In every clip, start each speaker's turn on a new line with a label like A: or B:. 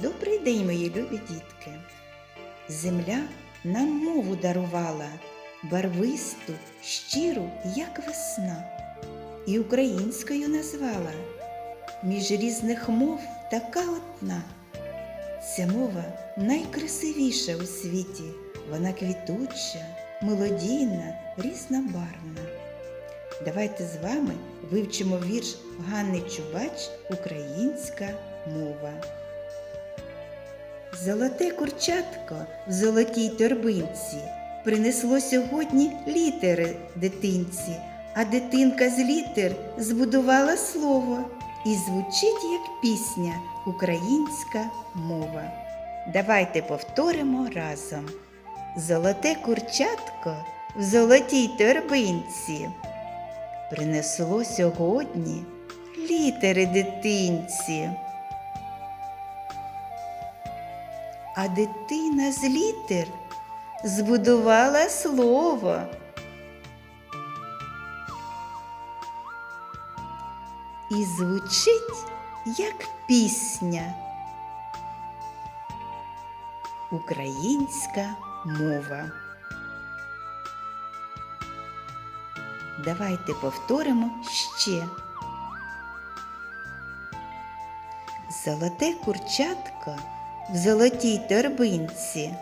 A: Добрий день, мої любі дітки. Земля нам мову дарувала, барвисту, щиру, як весна, і українською назвала. Між різних мов така одна. Ця мова найкрасивіша у світі, вона квітуча, мелодійна, різнобарвна. Давайте з вами вивчимо вірш Ганни Чубач Українська мова. Золоте курчатко в золотій торбинці принесло сьогодні літери дитинці, а дитинка з літер збудувала слово і звучить як пісня українська мова. Давайте повторимо разом. Золоте курчатко в золотій торбинці принесло сьогодні літери дитинці. А дитина з літер збудувала слово. І звучить як пісня. Українська мова. Давайте повторимо ще. Золоте курчатко в золотій торбинці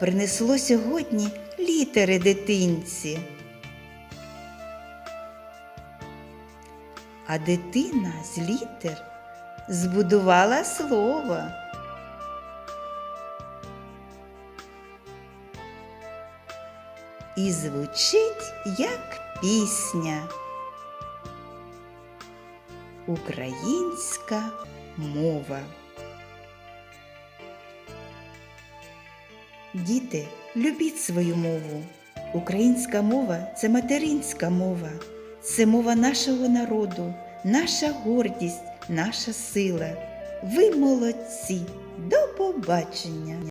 A: принесло сьогодні літери дитинці. А дитина з літер збудувала слово. І звучить як пісня. Українська мова. Діти, любіть свою мову. Українська мова це материнська мова, це мова нашого народу, наша гордість, наша сила. Ви молодці! До побачення!